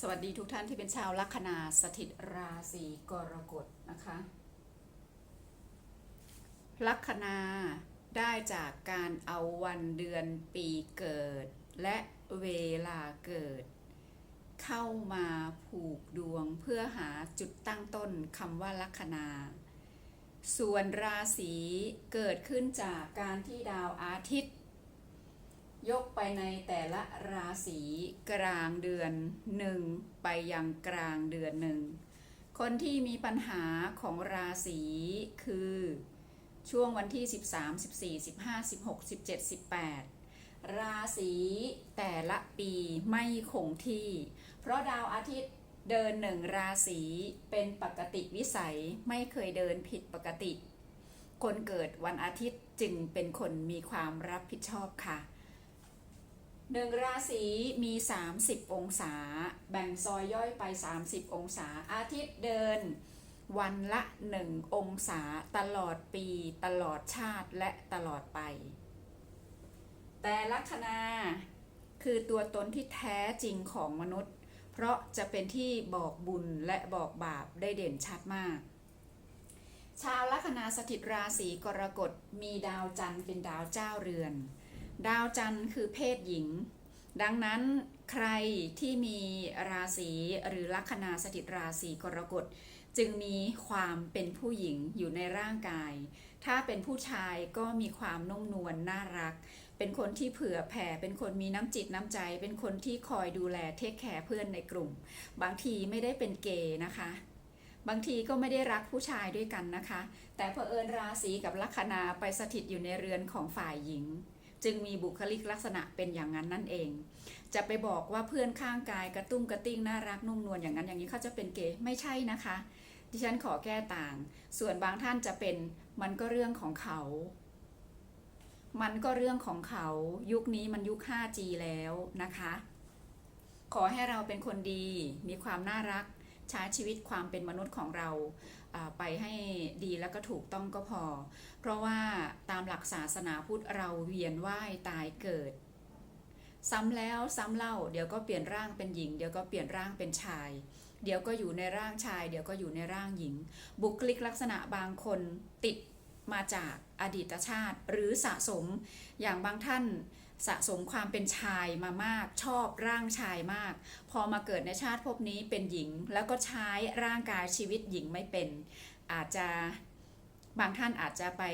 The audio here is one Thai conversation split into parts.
สวัสดีทุกท่านที่เป็นชาวลัคนาสถิตราศีกรกฎนะคะ ลัคนาได้จากการเอาวันเดือนปีเกิด และเวลาเกิด เข้ามาผูกดวงเพื่อหาจุดตั้งต้นคำว่าลัคนา ส่วนราศีเกิดขึ้นจากการที่ดาวอาทิตย์ ยกไปในแต่ละราศีกลางเดือนหนึ่งไปยังกลางเดือนหนึ่งคนที่มีปัญหาของราศีคือ ช่วงวันที่ 13 14 15 16 17 18 ราศีแต่ละปีไม่คงที่ เพราะดาวอาทิตย์เดินหนึ่งราศีเป็นปกติวิสัยไม่เคยเดินผิดปกติ คนเกิดวันอาทิตย์จึงเป็นคนมีความรับผิดชอบค่ะ หนึ่งราศีมี 30 องศา แบ่งซอยย่อยไป 30 องศา อาทิตย์เดิน วันละ1องศาตลอดปี ตลอดชาติและตลอดไป แต่ลัคนาคือตัวตนที่แท้จริงของมนุษย์ เพราะจะเป็นที่บอกบุญและบอกบาปได้เด่นชัดมาก ชาวลัคนาสถิตราศีกรกฎมีดาวจันทร์เป็นดาวเจ้าเรือน ดาวจันทร์คือเพศหญิง ดังนั้นใครที่มีราศีหรือลัคนาสถิตราศีกรกฎจึงมีความเป็นผู้หญิงอยู่ในร่างกาย ถ้าเป็นผู้ชายก็มีความนุ่มนวลน่ารัก เป็นคนที่เผื่อแผ่ เป็นคนมีน้ำจิตน้ำใจ เป็นคนที่คอยดูแลเทคแคร์เพื่อนในกลุ่ม บางทีไม่ได้เป็นเกย์นะคะ บางทีก็ไม่ได้รักผู้ชายด้วยกันนะคะ แต่เผอิญราศีกับลัคนาไปสถิตอยู่ในเรือนของฝ่ายหญิง จึงมีบุคลิกลักษณะเป็นอย่างนั้นนั่นเอง จะไปบอกว่าเพื่อนข้างกายกระตุ้มกระติ้งน่ารักนุ่มนวลอย่างนั้นอย่างนี้เขาจะเป็นเกย์ไม่ใช่นะคะ ดิฉันขอแก้ต่าง ส่วนบางท่านจะเป็นมันก็เรื่องของเขา มันก็เรื่องของเขา ยุคนี้มันยุค 5G แล้วนะคะ ขอให้เราเป็นคนดี มีความน่ารัก ใช้ชีวิตความเป็นมนุษย์ของเราอ่าไปให้ดีแล้วก็ถูกต้องก็พอ เพราะว่าตามหลักศาสนาพุทธเราเวียนว่ายตายเกิด ซ้ำแล้วซ้ำเล่า เดี๋ยวก็เปลี่ยนร่างเป็นหญิง เดี๋ยวก็เปลี่ยนร่างเป็นชาย เดี๋ยวก็อยู่ในร่างชาย เดี๋ยวก็อยู่ในร่างหญิง บุคลิกลักษณะบางคนติดมาจากอดีตชาติ หรือสะสมอย่างบางท่าน สะสมความเป็นชายมามาก ชอบร่างชายมาก พอมาเกิดในชาติภพนี้เป็นหญิง แล้วก็ใช้ร่างกายชีวิตหญิงไม่เป็น อาจจะบางท่านอาจจะไป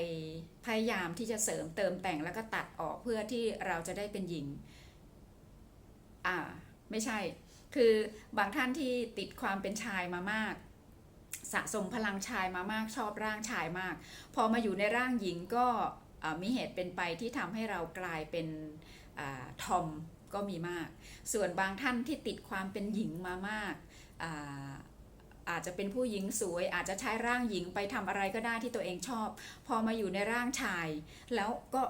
พยายามที่จะเสริมเติมแต่งแล้วก็ตัดออกเพื่อที่เราจะได้เป็นหญิง อ่า ไม่ใช่ คือบางท่านที่ติดความเป็นชายมามาก สะสมพลังชายมามากชอบร่างชายมาก พอมาอยู่ในร่างหญิงก็ มีเหตุเป็นไปที่ทำให้เรากลายเป็นอทอมก็มีมาก ส่วนบางท่านที่ติดความเป็นหญิงมามากอาอาจจะเป็นผู้หญิงสวย อาจจะใช้ร่างหญิงไปทำอะไรก็ได้ที่ตัวเองชอบ พอมาอยู่ในร่างชาย แล้วก็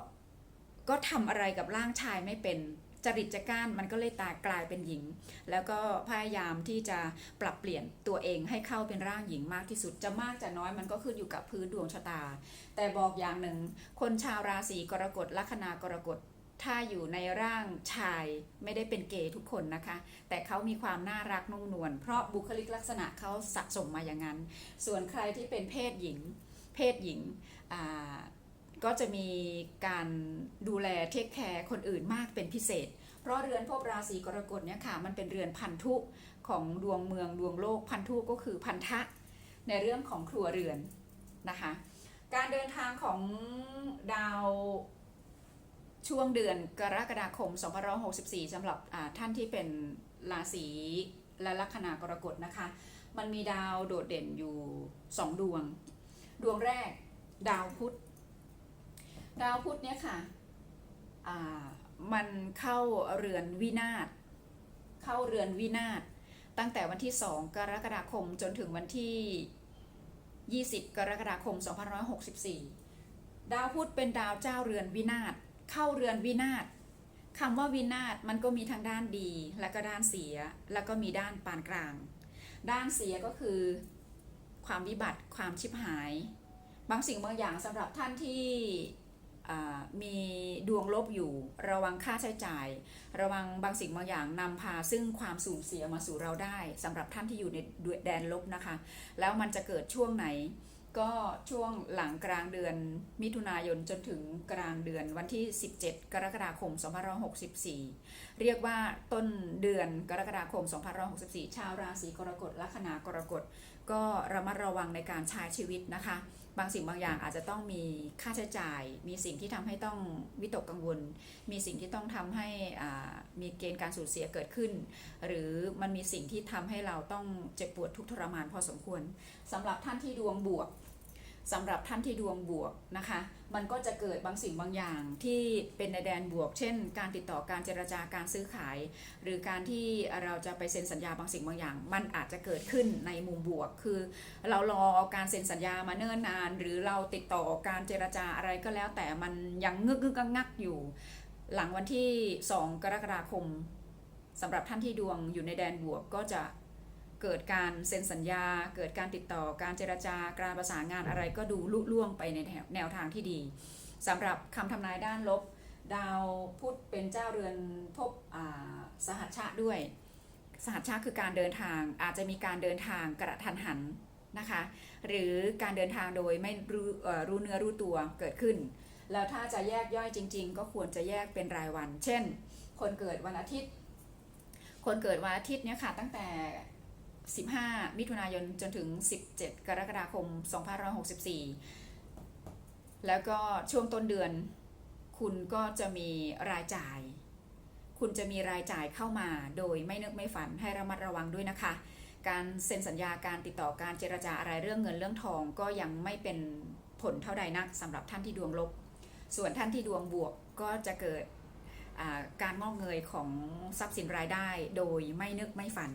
ก็ทำอะไรกับร่างชายไม่เป็น จริตจักร้านมันก็เลยตายกลายเป็นหญิง แล้วก็พยายามที่จะปรับเปลี่ยนตัวเองให้เข้าเป็นร่างหญิงมากที่สุดจะมากจะน้อยมันก็ขึ้นอยู่กับพื้นดวงชะตา แต่บอกอย่างหนึ่ง คนชาวราศีกรกฎลัคนากรกฎถ้าอยู่ในร่างชายไม่ได้เป็นเกย์ทุกคนนะคะ แต่เขามีความน่ารักนุ่มนวลเพราะบุคลิกลักษณะเขาสะสมมาอย่างนั้น ส่วนใครที่เป็นเพศหญิง เพศหญิงอ่า ก็จะมีการดูแลเทคแคร์คนอื่นมากเป็นพิเศษ เพราะเรือนภพราศีกรกฎเนี่ยค่ะมันเป็นเรือนพันธุของดวงเมืองดวงโลกพันธุก็คือพันธะ ในเรื่องของครัวเรือนนะคะ การเดินทางของดาวช่วงเดือนกรกฎาคม 2564สำหรับท่านที่เป็นราศีและลัคนากรกฎนะคะ มันมีดาวโดดเด่นอยู่สองดวง ดวงแรกดาวพุธ ดาวพุธเนี่ยค่ะมันเข้าเรือนวินาศเข้าเรือนวินาศตั้งแต่วันที่ 2 กรกฎาคมจนถึงวันที่ 20 กรกฎาคม 2564 ดาวพุธเป็นดาวเจ้าเรือนวินาศเข้าเรือนวินาศคำว่าวินาศมันก็มีทั้งด้านดีและก็ด้านเสียแล้วก็มีด้านปานกลาง ด้านเสียก็คือความวิบัติความชิบหาย บางสิ่งบางอย่างสำหรับท่านที่ มีดวงลบอยู่ระวังค่าใช้จ่าย ระวังบางสิ่งบางอย่างนำพาซึ่งความสูญเสียมาสู่เราได้สำหรับท่านที่อยู่ในแดนลบนะคะ แล้วมันจะเกิดช่วงไหน ก็ช่วงหลังกลางเดือนมิถุนายนจนถึงกลางเดือนวันที่ 17 กรกฎาคม 2564 เรียกว่าต้นเดือนกรกฎาคม 2564 ชาวราศีกรกฎลัคนากรกฎก็ระมัดระวังในการใช้ชีวิตนะคะ บางสิ่งบางอย่างอาจจะต้องมีค่าใช้จ่าย มีสิ่งที่ทำให้ต้องวิตกกังวล มีสิ่งที่ต้องทำให้มีเกณฑ์การสูญเสียเกิดขึ้น หรือมันมีสิ่งที่ทำให้เราต้องเจ็บปวดทุกทรมานพอสมควรสำหรับท่านที่ดวงบวก สำหรับท่านที่ดวงบวกนะคะ มันก็จะเกิดบางสิ่งบางอย่างที่เป็นในแดนบวก เช่น การติดต่อการเจรจาการซื้อขาย หรือการที่เราจะไปเซ็นสัญญาบางสิ่งบางอย่าง มันอาจจะเกิดขึ้นในมุมบวก คือ เรารอการเซ็นสัญญามาเนิ่นนาน หรือเราติดต่อการเจรจาอะไรก็แล้ว แต่มันยังงึกงึกงักงักอยู่ หลังวันที่ 2 กรกฎาคมสำหรับท่านที่ดวงอยู่ในแดนบวกก็จะ เกิดการเซ็นสัญญา เกิดการติดต่อการเจรจาการประสานงานอะไรก็ดูลุล่วงไปในแนวแนวทางที่ดีสำหรับคำทำนายด้านลบ ดาวพุธเป็นเจ้าเรือนภพอ่าสหัชชะด้วย สหัชชะคือการเดินทางอาจจะมีการเดินทางกระทันหันนะคะ หรือการเดินทางโดยไม่รู้เอ่อรู้เนื้อรู้ตัวเกิดขึ้น แล้วถ้าจะแยกย่อยจริง ๆ ก็ควรจะแยกเป็นรายวัน เช่น คนเกิดวันอาทิตย์ คนเกิดวันอาทิตย์เนี่ยค่ะตั้งแต่ 15 มิถุนายนจนถึง 17 กรกฎาคม 2564 แล้วก็ช่วงต้นเดือน คุณก็จะมีรายจ่าย คุณจะมีรายจ่ายเข้ามาโดยไม่นึกไม่ฝันให้ระมัดระวังด้วยนะคะ การเซ็นสัญญาการติดต่อการเจรจาอะไรเรื่องเงินเรื่องทองก็ยังไม่เป็นผลเท่าใดนักสำหรับท่านที่ดวงลบ ส่วนท่านที่ดวงบวกก็จะเกิดการงอกเงยของทรัพย์สินรายได้โดยไม่นึกไม่ฝัน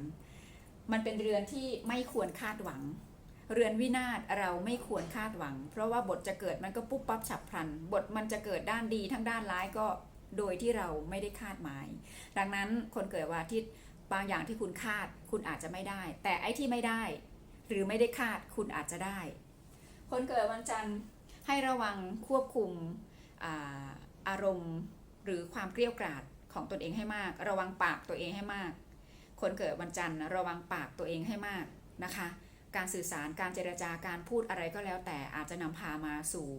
มันเป็นเรือนที่ไม่ควรคาดหวัง เรือนวินาศเราไม่ควรคาดหวัง เพราะว่าบทจะเกิดมันก็ปุ๊บปั๊บฉับพลัน บทมันจะเกิดด้านดีทั้งด้านร้ายก็โดยที่เราไม่ได้คาดหมาย ดังนั้นคนเกิดวันอาทิตย์บางอย่างที่คุณคาดคุณอาจจะไม่ได้ แต่ไอ้ที่ไม่ได้ หรือไม่ได้คาดคุณอาจจะได้ คนเกิดวันจันทร์ให้ระวังควบคุมอาอารมณ์หรือความเกลี้ยวกราดของตนเองให้มาก ระวังปากตัวเองให้มาก คนเกิดวันจันทร์ระวังปากตัวเองให้มากนะคะ การสื่อสารการเจรจาการพูดอะไรก็แล้วแต่อาจจะนำพามาสู่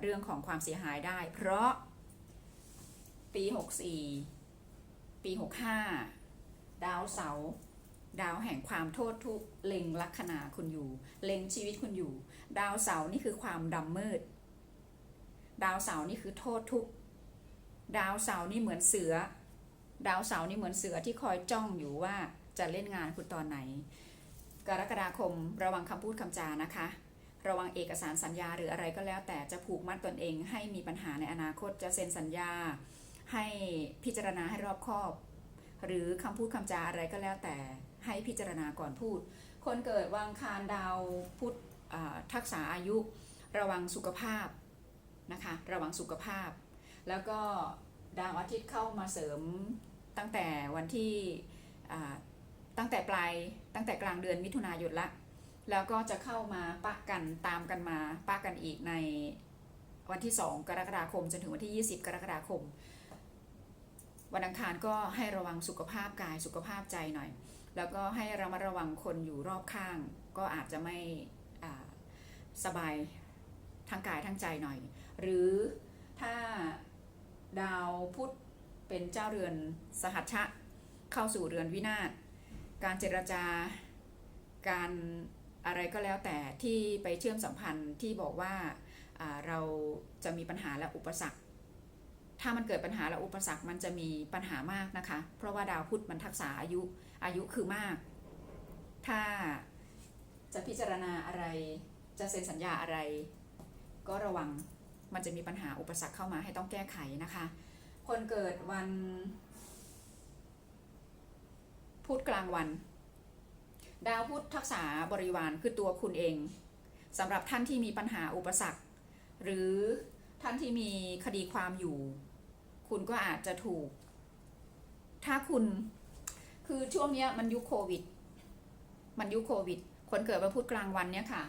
เรื่องของความเสียหายได้ เพราะปี 64 ปี 65 ดาวเสาร์ดาวแห่งความโทษทุกเล็งลัคนาคุณอยู่ เล็งชีวิตคุณอยู่ ดาวเสาร์นี่คือความดำมืด ดาวเสาร์นี่คือโทษทุก ดาวเสาร์นี่เหมือนเสือ ดาวเสาร์นี่เหมือนเสือที่คอยจ้องอยู่ว่าจะเล่นงานคุณตอนไหน กรกฎาคมระวังคำพูดคำจานะคะ ระวังเอกสารสัญญาหรืออะไรก็แล้ว แต่จะผูกมัดตนเองให้มีปัญหาในอนาคตจะเซ็นสัญญา ให้พิจารณาให้รอบคอบ หรือคำพูดคำจาอะไรก็แล้วแต่ให้พิจารณาก่อนพูด คนเกิดวางคารดาวพุธทักษะอายุ ระวังสุขภาพนะคะ ระวังสุขภาพ แล้วก็ดาวอาทิตย์เข้ามาเสริม ตั้งแต่วันที่ตั้งแต่ปลายตั้งแต่กลางเดือนมิถุนายนละ แล้วก็จะเข้ามาปะกันตามกันมาปะกันอีกในวันที่ 2 กรกฎาคม จนถึงวันที่ 20 กรกฎาคม วันอังคารก็ให้ระวังสุขภาพกายสุขภาพใจหน่อย แล้วก็ให้ระมัดระวังคนอยู่รอบข้าง ก็อาจจะไม่สบายทั้งกายทั้งใจหน่อย หรือถ้าดาวพุธ เป็นเจ้าเรือนสหัชชะเข้าสู่เรือนวินาศการเจรจาการอะไรก็แล้วแต่ที่ไปเชื่อมสัมพันธ์ที่บอกว่าเราจะมีปัญหาและอุปสรรค ถ้ามันเกิดปัญหาและอุปสรรคมันจะมีปัญหามากนะคะ เพราะว่าดาวพุธมันทักษะอายุอายุคือมาก ถ้าจะพิจารณาอะไรจะเซ็นสัญญาอะไร ก็ระวังมันจะมีปัญหาอุปสรรคเข้ามาให้ต้องแก้ไขนะคะ คนเกิดวัน พุธกลางวัน ดาวพุธทักษะบริวารคือตัวคุณเองสำหรับท่านที่มีปัญหาอุปสรรค หรือท่านที่มีคดีความอยู่ คุณก็อาจจะถูก ถ้าคุณคือช่วงนี้มันยุคโควิด มันยุคโควิด คนเกิดวันพุธกลางวันเนี่ยค่ะ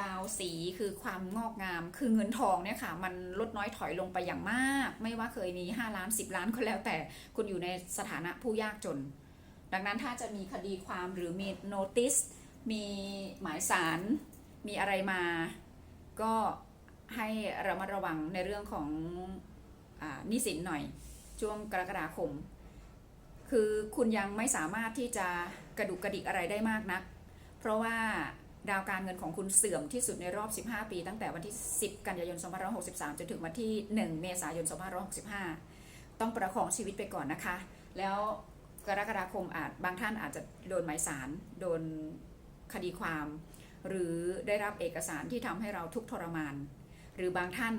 ดาวสีคือความงอกงาม คือเงินทองเนี่ยค่ะ มันลดน้อยถอยลงไปอย่างมาก ไม่ว่าเคยมี 5 ล้าน 10 ล้านก็แล้วแต่คุณอยู่ในสถานะผู้ยากจน ดังนั้นถ้าจะมีคดีความหรือมีโนติสมีหมายสารมีอะไรมา ก็ให้ระมัดระวังในเรื่องของอนี้สินหน่อยช่วงกรกฎาคม คือคุณยังไม่สามารถที่จะกระดุกกระดิกอะไรได้มากนัก เพราะว่า ดาวการเงินของคุณเสื่อมที่สุดในรอบ 15 ปี ตั้งแต่วันที่ 10 กันยายน 2563 จนถึงวันที่ 1 เมษายน 2565 ต้องประคองชีวิตไปก่อนนะคะ แล้วกรกฎาคมอาจบางท่านอาจจะโดนหมายสาร โดนคดีความ หรือได้รับเอกสารที่ทำให้เราทุกทรมาน หรือบางท่าน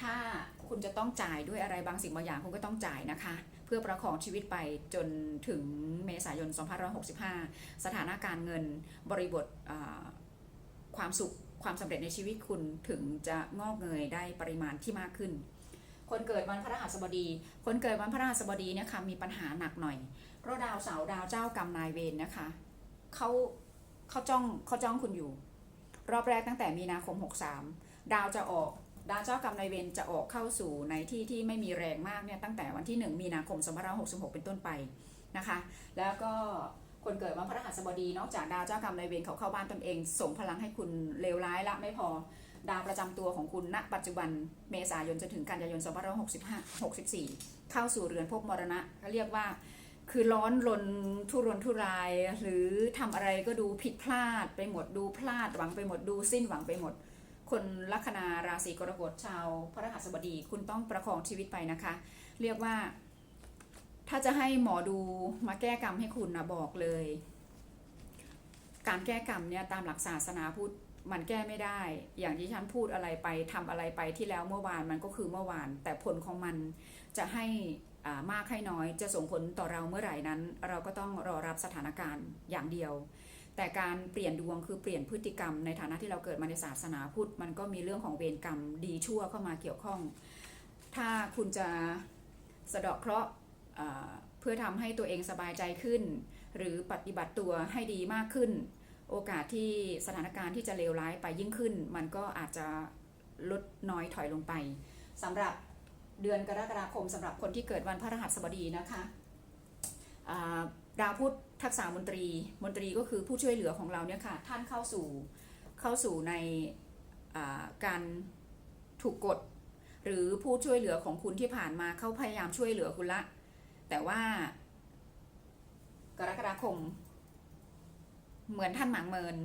ถ้าคุณจะต้องจ่ายด้วยอะไรบางสิ่งบางอย่างคุณก็ต้องจ่ายนะคะ พื่อประคองชีวิตไปจนถึงเมษายน 2565 สถานะการเงินบริบทความสุขความสำเร็จในชีวิตคุณถึงจะงอกเงยได้ปริมาณที่มากขึ้น คนเกิดวันพฤหัสบดี คนเกิดวันพฤหัสบดีเนี่ยค่ะมีปัญหาหนักหน่อยเพราะดาวเสาร์ดาวเจ้ากรรมนายเวรนะคะเขาเขาจ้องเขาจ้องคุณอยู่ รอบแรกตั้งแต่มีนาคม 63 ดาวจะออก ดาวเจ้ากรรมนายเวรจะออกเข้าสู่ในที่ที่ไม่มีแรงมากเนี่ยตั้งแต่วันที่ 1 มีนาคม2566 เป็นต้นไปนะคะ แล้วก็คนเกิดวันพฤหัสบดีนอกจากดาวเจ้ากรรมนายเวรเขาเข้าบ้านตนเอง ส่งพลังให้คุณเลวร้ายละไม่พอดาวประจำตัวของคุณณปัจจุบันเมษายนจนถึงกันยายน2565 64 เข้าสู่เรือนภพมรณะก็เรียกว่า คือร้อนรนทุรนทุราย หรือทำอะไรก็ดูผิดพลาดไปหมดดูพลาดหวังไปหมดดูสิ้นหวังไปหมด คนลัคนาราศีกรกฎชาวพระรหัสบดี คุณต้องประคองชีวิตไปนะคะ เรียกว่า ถ้าจะให้หมอดูมาแก้กรรมให้คุณนะบอกเลย การแก้กรรมเนี่ยตามหลักศาสนาพูดมันแก้ไม่ได้ อย่างที่ฉันพูดอะไรไปทำอะไรไปที่แล้วเมื่อวานมันก็คือเมื่อวาน แต่ผลของมันจะให้อ่ามากให้น้อยจะส่งผลต่อเราเมื่อไหร่นั้น เราก็ต้องรอรับสถานการณ์อย่างเดียว แต่การเปลี่ยนดวงคือเปลี่ยนพฤติกรรมในฐานะที่เราเกิดมาในศาสนาพุทธมันก็มีเรื่องของเวรกรรมดีชั่วเข้ามาเกี่ยวข้อง ถ้าคุณจะสะเดาะเคราะห์เพื่อทำให้ตัวเองสบายใจขึ้น หรือปฏิบัติตัวให้ดีมากขึ้น โอกาสที่สถานการณ์ที่จะเลวร้ายไปยิ่งขึ้น มันก็อาจจะลดน้อยถอยลงไปสำหรับเดือนกรกฎาคมสำหรับคนที่เกิดวันพฤหัสบดีนะคะดาวพุธ ทักษะมนตรี มนตรีก็คือผู้ช่วยเหลือของเราเนี่ยค่ะ ท่านเข้าสู่เข้าสู่ในการถูกกด หรือผู้ช่วยเหลือของคุณที่ผ่านมาเขาพยายามช่วยเหลือคุณละ แต่ว่ากรกฎาคม เหมือนท่านหมางเมิน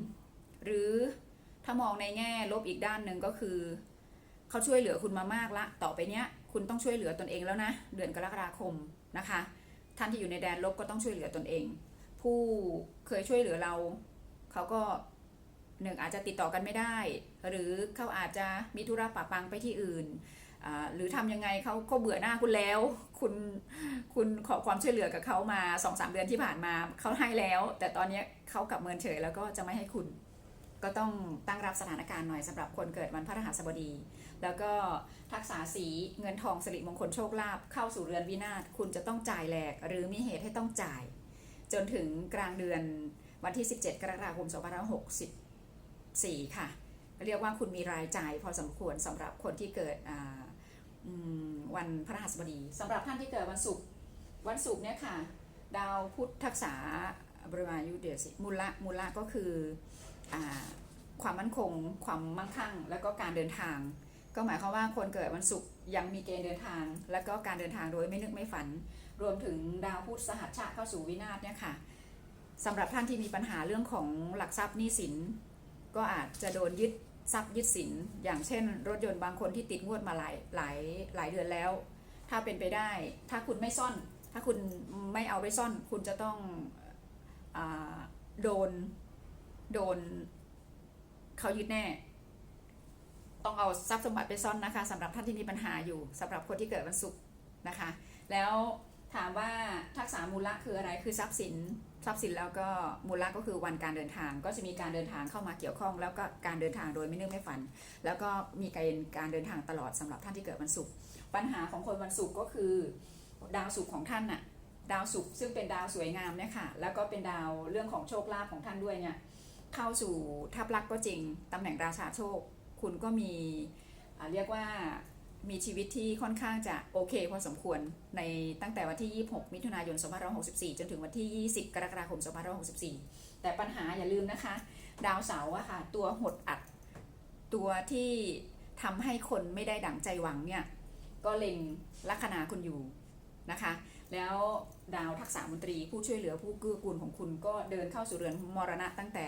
หรือถ้ามองในแง่ลบอีกด้านหนึ่งก็คือเขาช่วยเหลือคุณมามากละ ต่อไปเนี้ยคุณต้องช่วยเหลือตนเองแล้วนะ เดือนกรกฎาคมนะคะ ท่านที่อยู่ในแดนลบก็ต้องช่วยเหลือตนเอง ผู้เคยช่วยเหลือเรา เขาก็หนึ่งอาจจะติดต่อกันไม่ได้ หรือเขาอาจจะมีธุระปะปังไปที่อื่น หรือทำยังไงเขาเขาเบื่อหน้าคุณแล้ว คุณคุณขอความช่วยเหลือกับเขามาสองสามเดือนที่ผ่านมาเขาให้แล้ว แต่ตอนนี้เขากลับเมินเฉยแล้วก็จะไม่ให้คุณ ก็ต้องตั้งรับสถานการณ์หน่อยสำหรับคนเกิดวันพฤหัสบดี แล้วก็ทักษะสีเงินทองสิริมงคลโชคลาภเข้าสู่เรือนวินาศคุณจะต้องจ่ายแหลก หรือมีเหตุให้ต้องจ่าย จนถึงกลางเดือนวันที่ 17 กรกฎาคม 2564 ค่ะ เรียกว่าคุณมีรายจ่ายพอสมควรสำหรับคนที่เกิดวันพระหัสบดีสำหรับท่านที่เกิดวันศุกร์วันศุกร์เนี่ยค่ะ ดาวพุธทักษะบริวายุเดียสิมูลละมูลละก็คืออความมั่นคง ความมั่งคั่ง แล้วก็การเดินทาง ก็หมายความว่าคนเกิดวันศุกร์ยังมีเกณฑ์เดินทาง แล้วก็การเดินทางโดยไม่นึกไม่ฝัน รวมถึงดาวพุธสหัชชะเข้าสู่วินาศเนี่ยค่ะสำหรับท่านที่มีปัญหาเรื่องของหลักทรัพย์หนี้สิน ก็อาจจะโดนยึดทรัพย์ยึดสิน อย่างเช่น รถยนต์บางคนที่ติดงวดมาหลายหลายหลายเดือนแล้ว ถ้าเป็นไปได้ ถ้าคุณไม่ซ่อน ถ้าคุณไม่เอาไปซ่อน คุณจะต้องอโดนโดนเขายึดแน่ ต้องเอาทรัพย์สมบัติไปซ่อนนะคะสำหรับท่านที่มีปัญหาอยู่สำหรับคนที่เกิดวันศุกร์นะคะ แล้ว ถามว่าทักษะมูลละคืออะไรคือทรัพย์สินทรัพย์สินแล้วก็มูลละก็คือวันการเดินทาง ก็จะมีการเดินทางเข้ามาเกี่ยวข้อง แล้วก็การเดินทางโดยไม่นึกไม่ฝัน แล้วก็มีการการเดินทางตลอดสำหรับท่านที่เกิดวันศุกร์ปัญหาของคนวันศุกร์ก็คือ ดาวศุกร์ของท่านน่ะดาวศุกร์ซึ่งเป็นดาวสวยงามเนี่ยค่ะแล้วก็เป็นดาวเรื่องของโชคลาภของท่านด้วยเนี่ยเข้าสู่ทับลักษ์ก็จริงตำแหน่งราชาโชค คุณก็มีเรียกว่า มีชีวิตที่ค่อนข้างจะโอเคพอสมควรในตั้งแต่วันที่ 26 มิถุนายน 2564 จนถึงวันที่ 20 กรกฎาคม 2564 แต่ปัญหาอย่าลืมนะคะ ดาวเสาร์อะค่ะ ตัวหดอัด ตัวที่ทำให้คนไม่ได้ดั่งใจหวังเนี่ย ก็เล็งลัคนาคุณอยู่นะคะ แล้วดาวทักษะมนตรีผู้ช่วยเหลือผู้เกื้อกูลของคุณก็เดินเข้าสู่เรือนมรณะตั้งแต่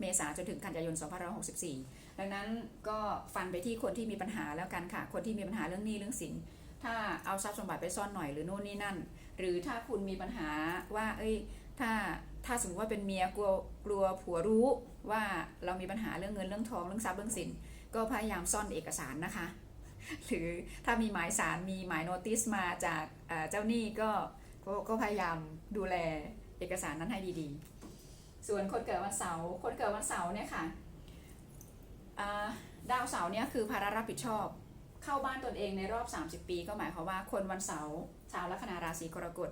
เมษาจนถึงกันยายน 2564 ดังนั้นก็ฟันไปที่คนที่มีปัญหาแล้วกันค่ะ คนที่มีปัญหาเรื่องหนี้เรื่องสิน ถ้าเอาทรัพย์สมบัติไปซ่อนหน่อยหรือโน่นนี่นั่น หรือถ้าคุณมีปัญหาว่า เอ้ย ถ้าถ้าสมมติว่าเป็นเมียกลัวกลัวผัวรู้ว่าเรามีปัญหาเรื่องเงินเรื่องทองเรื่องทรัพย์เรื่องสิน ก็พยายามซ่อนเอกสารนะคะ หรือถ้ามีหมายสารมีหมายโนติสมาจากเจ้าหนี้ก็ก็พยายามดูแลเอกสารนั้นให้ดีๆ ส่วนคนเกิดวันเสาร์คนเกิดวันเสาร์เนี่ยค่ะ ดาวเสาร์เนี่ยคือภาระรับผิดชอบ เข้าบ้านตนเองในรอบ 30 ปี ก็หมายความว่าคนวันเสาร์ชาวลัคนาราศีกรกฎ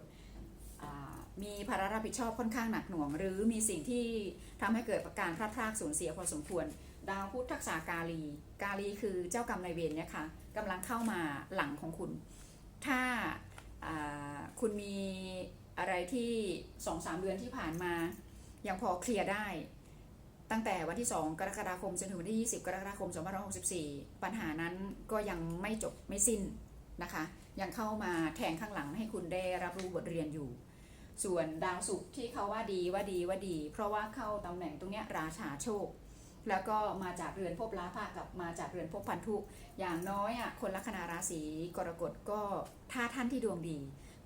มีภาระรับผิดชอบค่อนข้างหนักหน่วง หรือมีสิ่งที่ทำให้เกิดการพลาดพลาดสูญเสียพอสมควร ดาวพุธทักษากาลี กาลีคือเจ้ากรรมนายเวรเนี่ยค่ะกำลังเข้ามาหลังของคุณ ถ้าคุณมีอะไรที่สองสามเดือนที่ผ่านมา ยังพอเคลียร์ได้ ตั้งแต่วันที่ 2 กรกฎาคมจนถึงวันที่ 20 กรกฎาคม 2564 ปัญหานั้นก็ยังไม่จบไม่สิ้นนะคะ ยังเข้ามาแทงข้างหลังให้คุณได้รับรู้บทเรียนอยู่ ส่วนดาวศุกร์ที่เขาว่าดีว่าดีว่าดี เพราะว่าเข้าตำแหน่งตรงเนี้ยราชาโชค แล้วก็มาจากเรือนภพลาภะกับมาจากเรือนภพพันธุอย่างน้อยอะคนลัคนาราศีกรกฎก็ถ้าท่านที่ดวงดี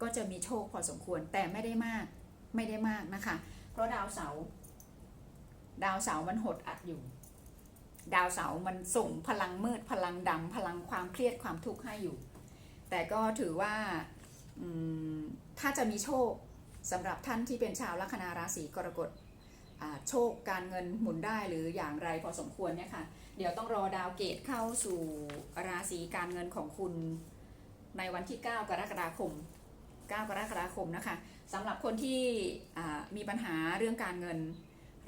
ก็จะมีโชคพอสมควรแต่ไม่ได้มากไม่ได้มากนะคะ เพราะดาวเสาร์ ดาวเสาร์มันหดอัดอยู่ ดาวเสาร์มันส่งพลังมืดพลังดำพลังความเครียดความทุกข์ให้อยู่ แต่ก็ถือว่าถ้าจะมีโชคสำหรับท่านที่เป็นชาวลัคนาราศีกรกฎโชคการเงินหมุนได้หรืออย่างไรพอสมควรเนี่ยค่ะ เดี๋ยวต้องรอดาวเกตเข้าสู่ราศีการเงินของคุณในวันที่ 9 กรกฎาคม 9 กรกฎาคมนะคะสำหรับคนที่มีปัญหาเรื่องการเงิน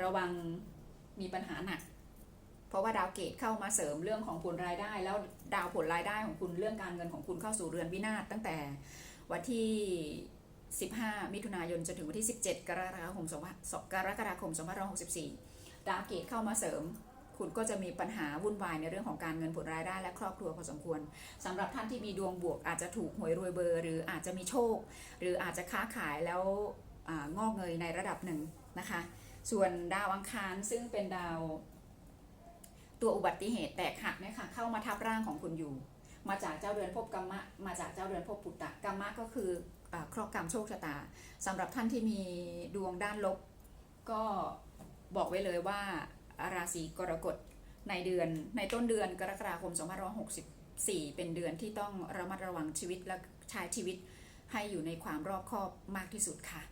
ระวังมีปัญหาหนัก เพราะว่าดาวเกตเข้ามาเสริมเรื่องของผลรายได้ แล้วดาวผลรายได้ของคุณเรื่องการเงินของคุณเข้าสู่เรือนวินาศตั้งแต่วันที่ 15 มิถุนายนจนถึงวันที่ 17 กรกฎาคม2กรกฎาคม2564 ดาวเกตเข้ามาเสริมคุณก็จะมีปัญหาวุ่นวายในเรื่องของการเงินผลรายได้และครอบครัวพอสมควรสำหรับท่านที่มีดวงบวกอาจจะถูกหวยรวยเบอร์ หรืออาจจะมีโชค หรืออาจจะค้าขายแล้วองอกเงยในระดับหนึ่งนะคะ ส่วนดาวอังคารซึ่งเป็นดาว ตัวอุบัติเหตุแตกหักเนี่ยค่ะเข้ามาทับร่างของคุณอยู่ มาจากเจ้าเรือนภพกรรมะ มาจากเจ้าเรือนภพปุตตะกรรมะก็คือคราะห์กรรมโชคชะตาสำหรับท่านที่มีดวงด้านลบ ก็บอกไว้เลยว่าราศีกรกฎในเดือนในต้นเดือนกรกฎาคม2564 เป็นเดือนที่ต้องระมัดระวังชีวิตและใช้ชีวิตให้อยู่ในความรอบคอบมากที่สุดค่ะ